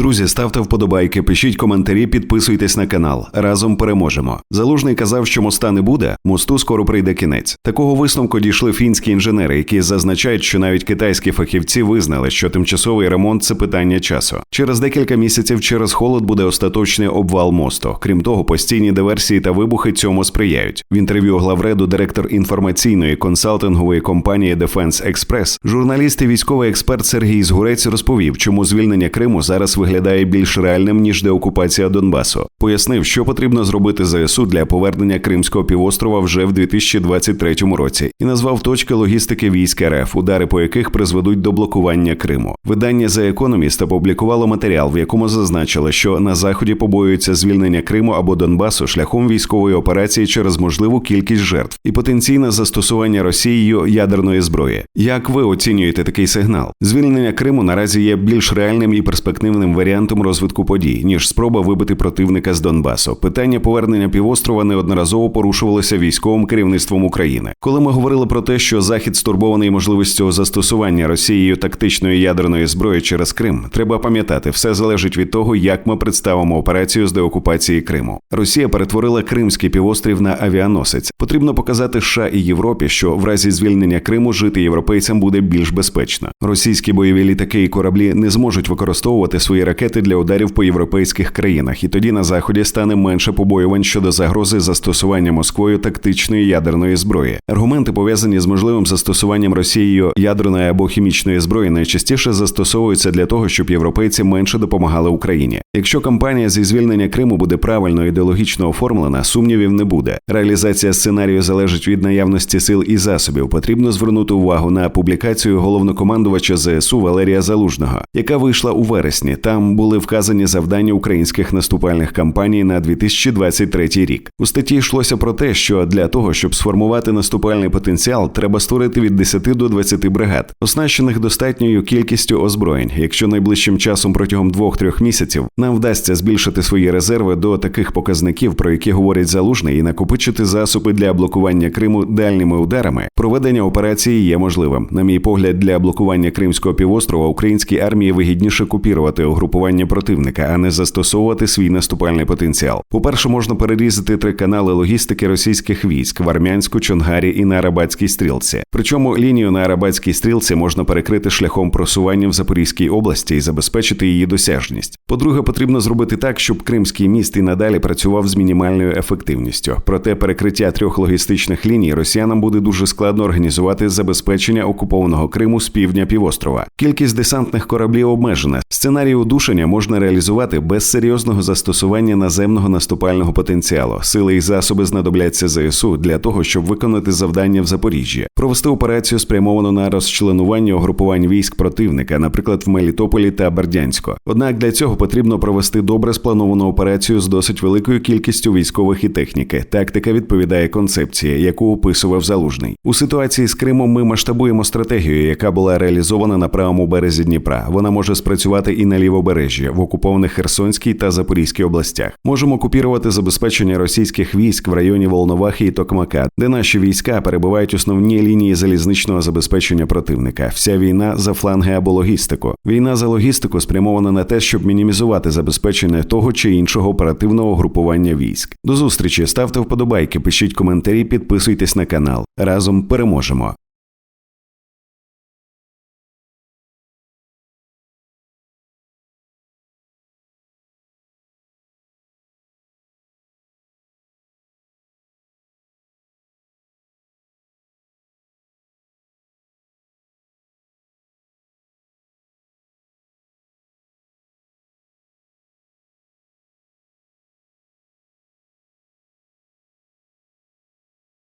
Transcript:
Друзі, ставте вподобайки, пишіть коментарі, підписуйтесь на канал. Разом переможемо. Залужний казав, що моста не буде. Мосту скоро прийде кінець. Такого висновку дійшли фінські інженери, які зазначають, що навіть китайські фахівці визнали, що тимчасовий ремонт це питання часу. Через декілька місяців через холод буде остаточний обвал мосту. Крім того, постійні диверсії та вибухи цьому сприяють. В інтерв'ю главреду директор інформаційної консалтингової компанії Defense Express, журналіст і військовий експерт Сергій Згурець розповів, чому звільнення Криму зараз виглядає більш реальним ніж деокупація Донбасу. Пояснив, що потрібно зробити ЗСУ для повернення Кримського півострова вже в 2023 році, і назвав точки логістики військ РФ, удари по яких призведуть до блокування Криму. Видання The Economist опублікувало матеріал, в якому зазначили, що на заході побоюються звільнення Криму або Донбасу шляхом військової операції через можливу кількість жертв і потенційне застосування Росією ядерної зброї. Як ви оцінюєте такий сигнал? Звільнення Криму наразі є більш реальним і перспективним варіантом розвитку подій, ніж спроба вибити противника з Донбасу. Питання повернення півострова неодноразово порушувалося військовим керівництвом України. Коли ми говорили про те, що Захід стурбований можливістю застосування Росією тактичної ядерної зброї через Крим, треба пам'ятати, все залежить від того, як ми представимо операцію з деокупації Криму. Росія перетворила Кримський півострів на авіаносець. Потрібно показати США і Європі, що в разі звільнення Криму жити європейцям буде більш безпечно. Російські бойові літаки і кораблі не зможуть використовувати свої ракети для ударів по європейських країнах, і тоді на заході стане менше побоювань щодо загрози застосування Москвою тактичної ядерної зброї. Аргументи пов'язані з можливим застосуванням Росією ядерної або хімічної зброї найчастіше застосовуються для того, щоб європейці менше допомагали Україні. Якщо кампанія зі звільнення Криму буде правильно ідеологічно оформлена, сумнівів не буде. Реалізація сценарію залежить від наявності сил і засобів. Потрібно звернути увагу на публікацію головнокомандувача ЗСУ Валерія Залужного, яка вийшла у вересні. Там були вказані завдання українських наступальних кампаній на 2023 рік. У статті йшлося про те, що для того, щоб сформувати наступальний потенціал, треба створити від 10 до 20 бригад, оснащених достатньою кількістю озброєнь. Якщо найближчим часом протягом 2-3 місяців нам вдасться збільшити свої резерви до таких показників, про які говорить залужний, і накопичити засоби для блокування Криму дальніми ударами, проведення операції є можливим. На мій погляд, для блокування Кримського півострова українській армії вигідніше купірувати угрупування противника, а не застосовувати свій наступальний потенціал. По-перше, можна перерізати три канали логістики російських військ в Армянську, Чонгарі і на Арабатській стрілці. Причому лінію на Арабатській стрілці можна перекрити шляхом просування в Запорізькій області і забезпечити її досяжність. По-друге, потрібно зробити так, щоб Кримський міст і надалі працював з мінімальною ефективністю. Проте перекриття трьох логістичних ліній росіянам буде дуже складно організувати забезпечення окупованого Криму з півдня півострова. Кількість десантних кораблів обмежена. Сценарій удушення можна реалізувати без серйозного застосування наземного наступального потенціалу. Сили і засоби знадобляться ЗСУ для того, щоб виконати завдання в Запоріжжі, провести операцію спрямовану на розчленування угрупувань військ противника, наприклад, в Мелітополі та Бердянську. Однак для цього потрібно провести добре сплановану операцію з досить великою кількістю військових і техніки. Тактика відповідає концепції, яку описував залужний. У ситуації з Кримом ми масштабуємо стратегію, яка була реалізована на правому березі Дніпра. Вона може спрацювати і на лівобережжі, в окупованих Херсонській та Запорізькій областях. Можемо купірувати забезпечення російських військ в районі Волновахи і Токмака, де наші війська перебувають основні лінії залізничного забезпечення противника. Вся війна за фланги або логістику. Війна за логістику спрямована на те, щоб мінімізувати забезпечення того чи іншого оперативного групування військ. До зустрічі ставте вподобайки, пишіть коментарі, підписуйтесь на канал. Разом переможемо.